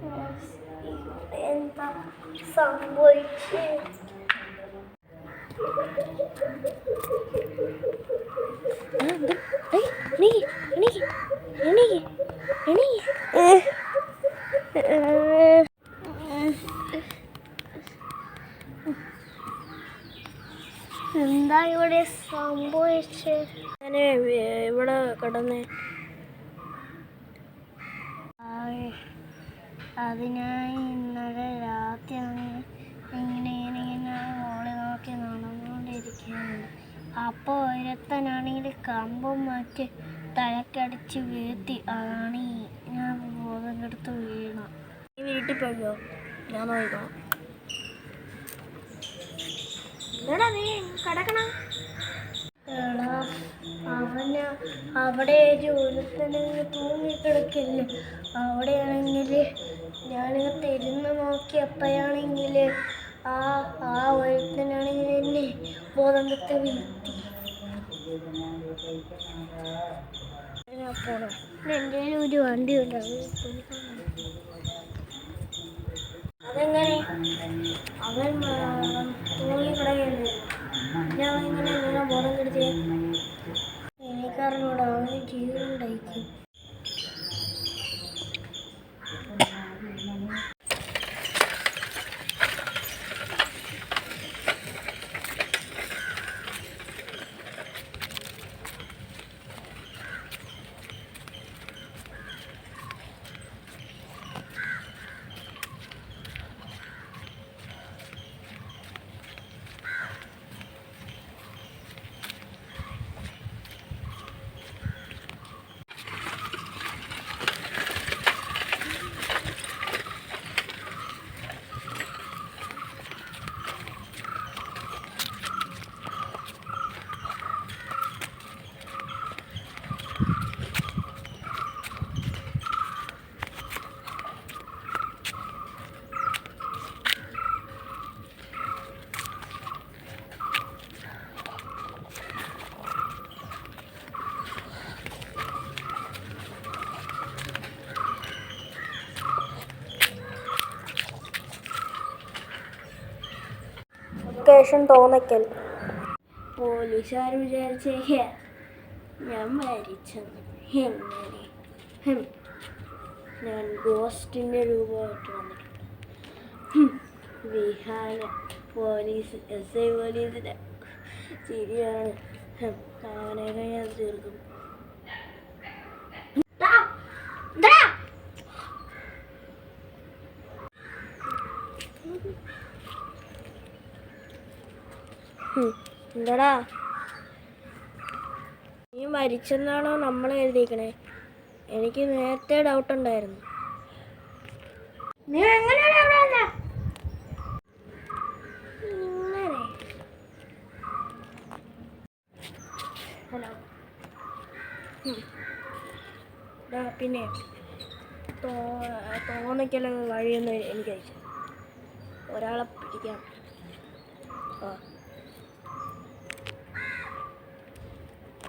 我是一只小飞虫。അത് ഞാൻ ഇന്നലെ രാത്രി ഇങ്ങനെ ഇങ്ങനെ ഇങ്ങനെ മോളെ നോക്കി നടന്നുകൊണ്ടിരിക്കുകയാണ് അപ്പോൾ ഒരുത്തനാണെങ്കിൽ കമ്പും മാറ്റി തലക്കടിച്ച് വീഴ്ത്തി. അതാണ് ഞാൻ ബോധം കെടുത്ത് വീണ ഈ വീട്ടിൽ പോയോ ഞാൻ നോക്കണം നീ കിടക്കണ. എടാ അവന് അവിടെ ഒരു ഒരുത്തന് തൂങ്ങിക്കിടക്കില്ല? അവിടെയാണെങ്കിൽ ഞാനിങ്ങനെ നോക്കി നോക്കിയപ്പോഴാണെങ്കിൽ ആ ആ ഒരുത്തനാണെങ്കിൽ എന്നെ ബോധം കെട്ട് വീഴ്ത്തി. പോണം എന്റെ ഒരു വണ്ടി ഉണ്ടാവും അത് അതെങ്ങനെ? അവൻ തൂങ്ങിക്കിടക്കുകയല്ലേ ഞാൻ ഇങ്ങനെ ഇങ്ങനെ ബോധം കെടുത്തി എനിക്കറിഞ്ഞൂടാ അവന് ജീവനുണ്ടായിരിക്കും ലൊക്കേഷൻ തോന്നിക്കൽ പോലീസുകാർ വിചാരിച്ചേ ഞാൻ മരിച്ചെന്ന് എങ്ങനെ ഹും. ഞാൻ ഗോസ്റ്റിന്റെ രൂപമായിട്ട് വന്നിട്ടുണ്ട് ഹും. വിഹാന പോലീസ് എസ് ഐ പോലീസിന്റെ ചിരിയാണ് ഹും. അവനെയൊക്കെ ഞാൻ തീർക്കും ഹും. എന്താടാ? നീ മരിച്ചെന്നാണോ നമ്മൾ എഴുതിയിക്കണേ? എനിക്ക് നേരത്തെ ഡൗട്ട് ഉണ്ടായിരുന്നു. നീ എങ്ങനെയാണ്? ഇങ്ങനെ. ഹലോ. പിന്നെ തോന്നിക്കല വഴിയൊന്നും എനിക്ക് അയച്ചു ഒരാളെ പിടിക്കാം. ആ.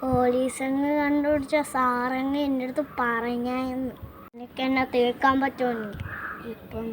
പോലീസങ്ങ് കണ്ടുപിടിച്ച സാറങ്ങ് എന്റെ അടുത്ത് പറഞ്ഞായെന്ന് എനിക്ക് എന്നെ തീർക്കാൻ പറ്റുമെന്ന് ഇപ്പം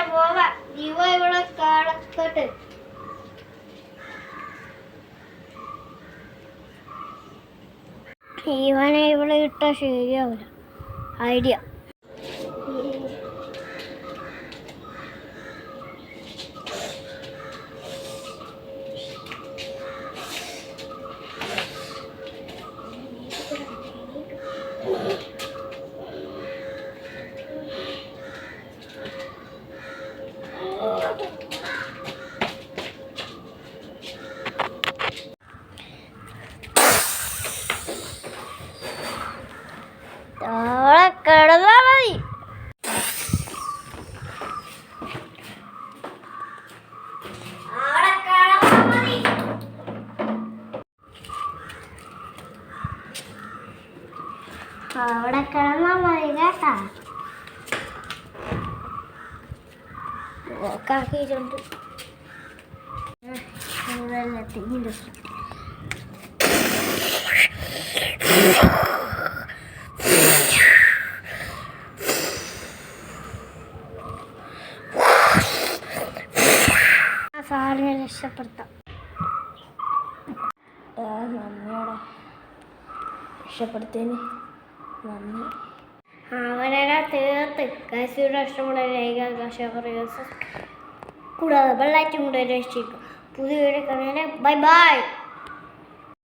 തന്നെ ഇവ ഇവിടെ കിടക്കട്ടെ ഇവനെ ഇവിടെ ഇട്ട ശരിയാവില്ല. ഐഡിയ. കാക്കിയിട്ടുണ്ട് ആ സാറിനെ രക്ഷപ്പെടുത്താം. നന്ദിയോടെ. രക്ഷപ്പെടുത്തേന് നന്ദി. അവനെ തീർത്ത്. കസിയുടെ ഇഷ്ടമുള്ള ലൈക കൂടാതെ ബെല്ലൈറ്റും കൂടെ രക്ഷിക്കും പുതിയ വീഡിയോ കാണാൻ ബൈ ബൈ.